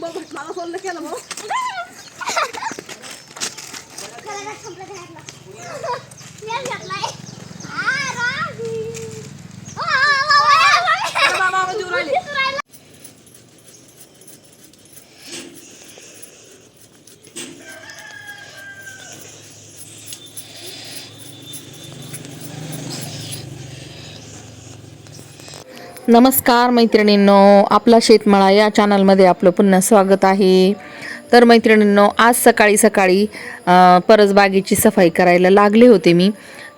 बघ मला सोडलं केलं भाऊ अरे नमस्कार मैत्रिणींनो आपला शेतमाळा या चॅनलमध्ये आपलं पुन्हा स्वागत आहे. तर मैत्रिणींनो आज सकाळी सकाळी परसबागेची सफाई करायला लागले होते मी.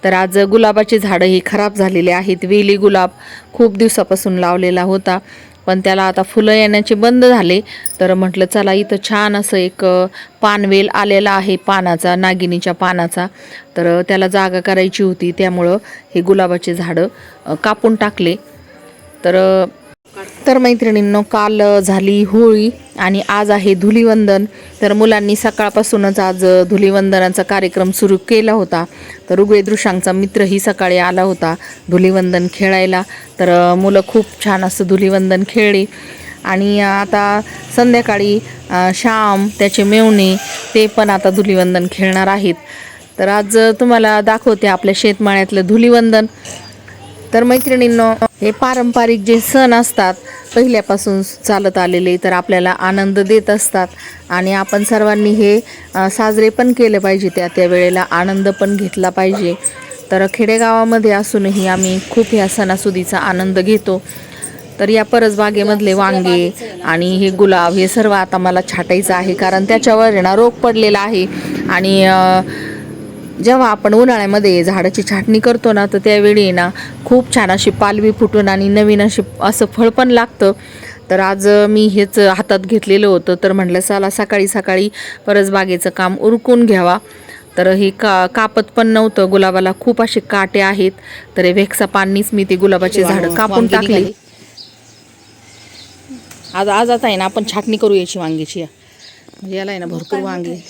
तर आज गुलाबाची झाडं ही खराब झालेली आहेत. वेली गुलाब खूप दिवसापासून लावलेला होता पण त्याला आता फुलं येण्याचे बंद झाले. तर म्हटलं चला इथं छान असं एक पानवेल आलेला आहे पानाचा नागिनीच्या पानाचा. तर त्याला जागा करायची होती त्यामुळं हे गुलाबाचे झाडं कापून टाकले. तर तर मैत्रिणींनो काल झाली होळी आणि आज आहे धुलिवंदन. तर मुलांनी सकाळपासूनच आज धुलिवंदनाचा कार्यक्रम सुरू केला होता. तर ऋग्वेद मित्रही सकाळी आला होता धुलिवंदन खेळायला. तर मुलं खूप छान असं धुलिवंदन खेळली. आणि आता संध्याकाळी श्याम त्याचे मेवणे ते पण आता धुलिवंदन खेळणार आहेत. तर आज तुम्हाला दाखवते आपल्या शेतमाळ्यातलं धुलिवंदन. तर मैत्रिणींनो हे पारंपरिक जे सण असतात पहिल्यापासून चालत आलेले तर आपल्याला आनंद देत असतात. आणि आपण सर्वांनी हे साजरे पण केले पाहिजे त्या त्या वेळेला आनंद पण घेतला पाहिजे. तर खेडेगावामध्ये असूनही आम्ही खूप ह्या सणासुदीचा आनंद घेतो. तर या परसबागेमधले वांगे आणि हे गुलाब हे सर्व आता मला छाटायचं आहे कारण त्याच्यावर ना रोग पडलेला आहे. आणि जेव्हा आपण उन्हाळ्यामध्ये झाडाची छाटणी करतो ना तर त्यावेळी ना खूप छान अशी पालवी फुटून आणि नवीन अशी असं फळ पण लागतं. तर आज मी हेच हातात घेतलेलं होतं तर म्हटलं चला सकाळी सकाळी परसबागेचं काम उरकून घ्यावा. तर हे का कापत पण नव्हतं. गुलाबाला खूप असे काटे आहेत. तर हे वेक्सा पाणीच मी ते गुलाबाचे झाडं कापून टाकले. आज आज आता आहे ना आपण छाटणी करू याची वांगीची. याला आहे ना भरपूर वांगे.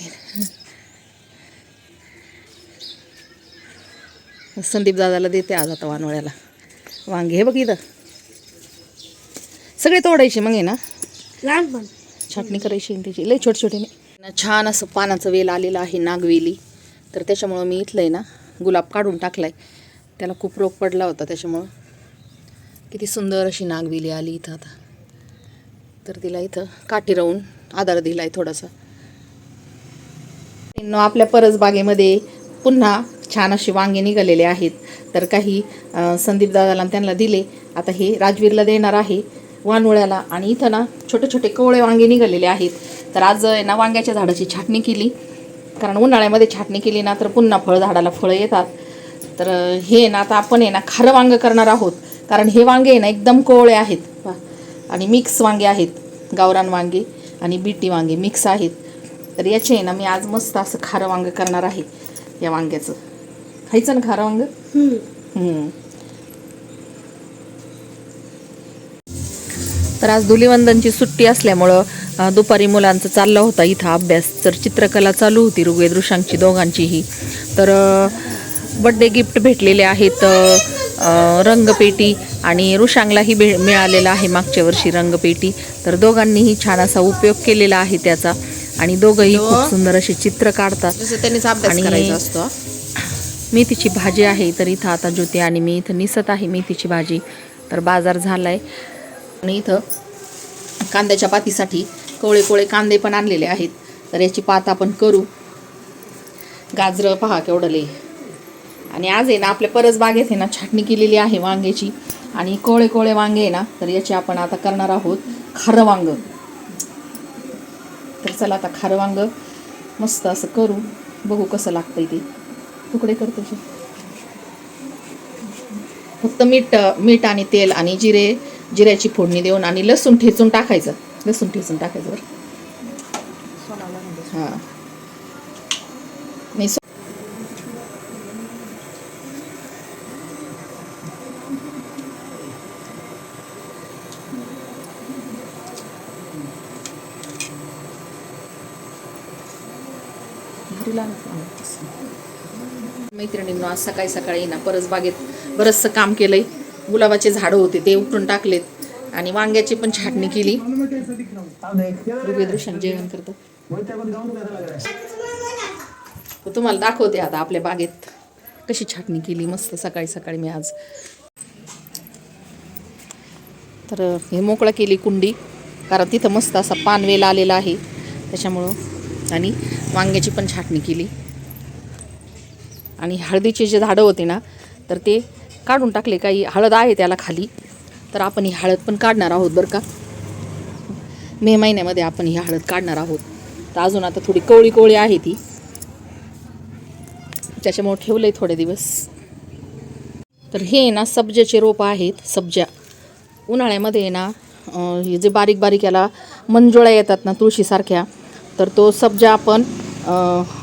संदीप दादाला देते आज आता वानवळ्याला वांगे हे बघ इथं. सगळे तोडायचे मग आहे ना? लहानपण छाटणी करायची त्याची. लय छोटे छोटे नाही छान असं पानाचं वेल आलेलं आहे नागवेली. तर त्याच्यामुळं मी इथलं आहे ना गुलाब काढून टाकलाय. त्याला खूप रोग पडला होता त्याच्यामुळं. किती सुंदर अशी नागवेली आली इथं आता. तर तिला इथं काठी राहून आधार दिला आहे थोडासा. न आपल्या परसबागेमध्ये पुन्हा छान अशी वांगे निघालेले आहेत. तर काही संदीप दादाला त्यांना दिले. आता हे राजवीरला देणार आहे वानवळ्याला आणि इथं ना छोटे छोटे कवळे वांगे निघालेले आहेत. तर आज आहे ना वांग्याच्या झाडाची छाटणी केली. कारण उन्हाळ्यामध्ये छाटणी केली ना तर पुन्हा फळझाडाला फळं येतात. तर हे ना आता आपण आहे ना खारं वांगं करणार आहोत. कारण हे वांगे आहे ना एकदम कोवळे आहेत. आणि मिक्स वांगे आहेत. गावरान वांगे आणि बीटी वांगे मिक्स आहेत. तर याचे आहे ना मी आज मस्त असं खारं वांगं करणार आहे या वांग्याचं. खायचं ना खारं वांगं. तर आज धुलिवंदनची सुट्टी असल्यामुळं दुपारी मुलांचं चाललं होता इथं अभ्यास. तर चित्रकला चालू होती ऋग्वेद ऋषांची दोघांचीही. तर बड्डे गिफ्ट भेटलेले आहेत रंगपेटी आणि ऋषांगलाही भे मिळालेला आहे मागच्या वर्षी रंगपेटी. तर दोघांनीही छान असा उपयोग केलेला आहे त्याचा. आणि दोघंही खूप सुंदर असे चित्र काढतात. जसं त्यांनीच अभ्यास करायचा असतो. मेथीची भाजी आहे तर इथं आता ज्योती आणि मी इथं निसत आहे मेथीची भाजी. तर बाजार झाला आहे आणि इथं कांद्याच्या पातीसाठी कोळे कोळे कांदे पण आणलेले आहेत. तर याची पात आपण करू. गाजरं पहा केवढले आणि आज आहे ना आपल्या परस बागेत आहे ना छाटणी केलेली आहे वांग्याची. आणि कोळे कोळे वांगे आहे ना तर याची आपण आता करणार आहोत खारं वांग. तर चला आता खारं वांग मस्त असं करू. बघू कसं लागतंय ते. तुकडे करतो. फक्त मीठ मीठ आणि तेल आणि जिरे जिऱ्याची फोडणी देऊन आणि लसूण ठेचून टाकायचं. लसूण ठेचून टाकायचं बरं. हां. नाही सो- मैत्रिणींनो आज सकाळी सकाळी ना परस बागेत बरंचसं काम केलंय. गुलाबाचे झाडं होते ते उपटून टाकलेत. आणि वांग्याची पण छाटणी केली. जेवण करतो. तुम्हाला दाखवते आता आपल्या बागेत कशी छाटणी केली. मस्त सकाळी सकाळी मी आज. तर हे मोकळं केली कुंडी कारण तिथं मस्त असा पानवेल आलेला आहे. त्याच्यामुळं आणि वांग्याची पण छाटणी केली. आणि हळदीचे जे झाडं होते ना तर ते काढून टाकले. काही हळद आहे त्याला खाली. तर आपण ही हळद पण काढणार आहोत बरं का? मे महिन्यामध्ये आपण ही हळद काढणार आहोत. तर अजून आता थोडी कोवळी कोवळी आहे ती. त्याच्यामुळे ठेवलं आहे थोडे दिवस. तर हे ना सब्जाचे रोपं आहेत सब्जा उन्हाळ्यामध्ये आहे ना हे जे बारीक बारीक याला मंजुळ्या येतात ना तुळशीसारख्या तर तो सब्जा आपण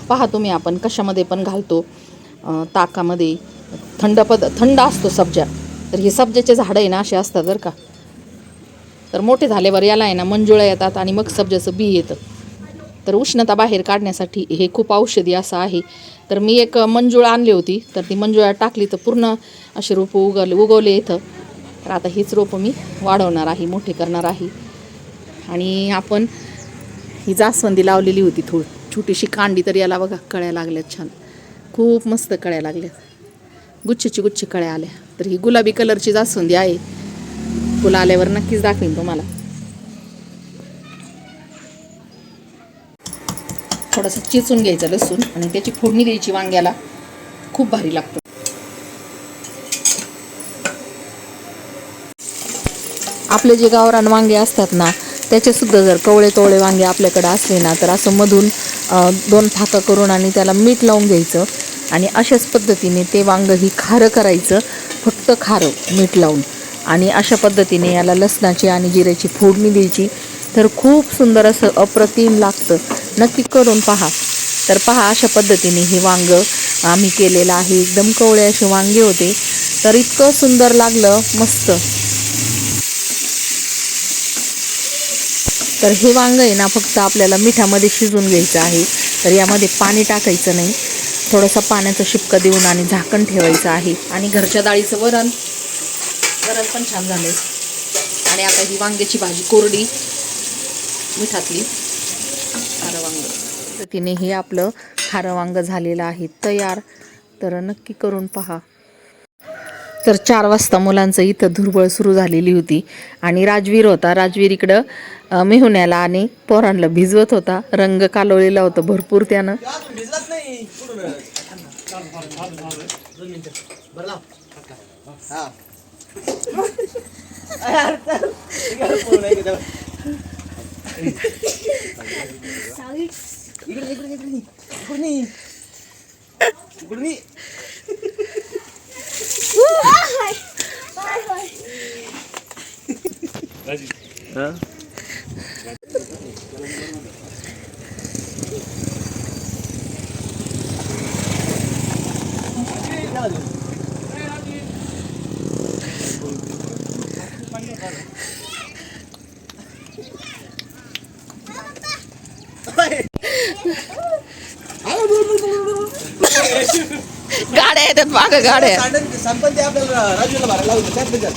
पाहतो मी आपण कशामध्ये पण घालतो. ताकामध्ये थंड पद थंड असतो सब्जा. तर हे सब्जाचे झाडं आहे ना असे असतात बरं का. तर मोठे झाल्यावर याला आहे ना मंजुळा येतात आणि मग सब्जाचं बी येतं. तर उष्णता बाहेर काढण्यासाठी हे खूप औषधी असं आहे. तर मी एक मंजुळा आणली होती तर ती मंजुळा टाकली तर पूर्ण असे रोपं उगवले उगवले इथं. तर आता हीच रोपं मी वाढवणार आहे मोठे करणार आहे. आणि आपण ही जास्वंदी लावलेली होती थोडी छोटीशी कांडी तर याला बघा कळ्या लागल्यात छान. खूप मस्त कळ्या लागल्यात गुच्छची गुच्छ कळ्या आल्या. तर ही गुलाबी कलरची जास्वंदी आहे. फुलं आल्यावर नक्कीच दाखवीन तुम्हाला. थोडंसं चिचून घ्यायचं लसूण आणि त्याची फोडणी द्यायची वांग्याला. खूप भारी लागतं. आपले जे गावरान वांगे असतात ना त्याचे सुद्धा जर कवळे कवळे वांगे आपल्याकडे असले ना तर असं मधून दोन फाका करून आणि त्याला मीठ लावून घ्यायचं. आणि अशाच पद्धतीने ते वांग ही खारं करायचं फक्त खारं मीठ लावून. आणि अशा पद्धतीने याला लसणाची आणि जिऱ्याची फोडणी द्यायची. तर खूप सुंदर असं अप्रतिम लागतं. नक्की करून पहा. तर पहा अशा पद्धतीने हे वांग आम्ही केलेलं आहे. एकदम कवळे असे वांगे होते. तर इतकं सुंदर लागलं. मस्त. तर हे वांग आहे ना फक्त आपल्याला मिठामध्ये शिजून घ्यायचं आहे. तर यामध्ये पाणी टाकायचं नाही. थोडंसं पाण्याचं शिपका देऊन आणि झाकण ठेवायचं आहे. आणि घरच्या डाळीचं वरण. वरण पण छान झालं आणि आता ही वांग्याची भाजी कोरडी मिठातली. खारं वांग. पद्धतीने हे आपलं खारं वांग झालेलं आहे. तयार. तर नक्की करून पहा. तर चार वाजता मुलांचं इथं धुरबळ सुरू झालेली होती. आणि राजवीर होता. राजवीर इकडं मेहुण्याला आणि पोरांना भिजवत होता. रंग कालवलेला होता भरपूर त्यानं. Bye bye. Huh? त्यात त्याच्यात.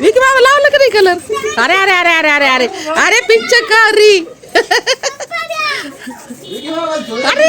विकी बाबा लावलं का नाही कलर अरे अरे अरे अरे अरे अरे अरे पिच्चकारी अरे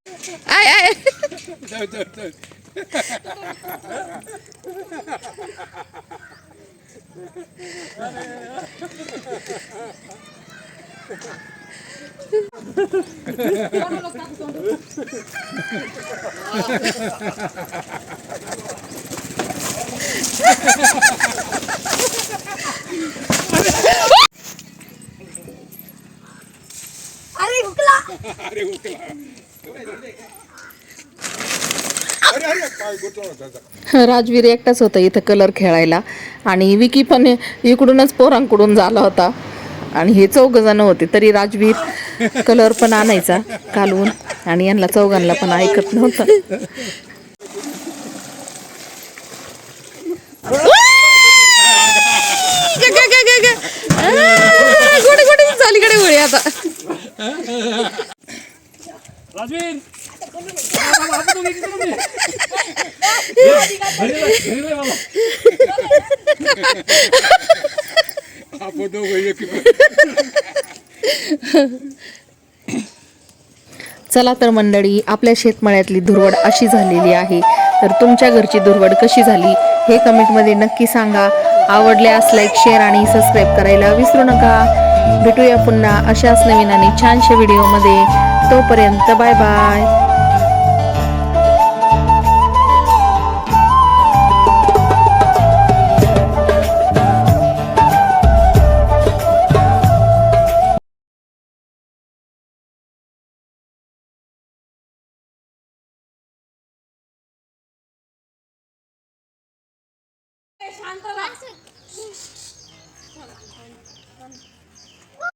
अरे हुकला अरे उकला अरे अरे काय गोठला होता आता. राजवीर एकटाच होता इथं कलर खेळायला. आणि विकी पण इकडूनच पोरांकडून झाला होता. आणि हे चौघ जण होते तरी राजवीर कलर पण आणायचा कालवून आणि यांना चौघांना पण ऐकत नव्हतं. ग- ग- ग- ग- ग. आ, गोडी गोडी झाली कडे गोळी आता. राजवीर. बाबा, आपण चला तर मंडळी आपल्या शेतमाळ्यातली धुरवड अशी झालेली आहे. तर तुमच्या घरची धुरवड कशी झाली हे कमेंटमध्ये नक्की सांगा. आवडल्यास लाईक शेअर आणि सबस्क्राईब करायला विसरू नका. भेटूया पुन्हा अशाच नवीन आणि छानशा व्हिडिओमध्ये तोपर्यंत बाय बाय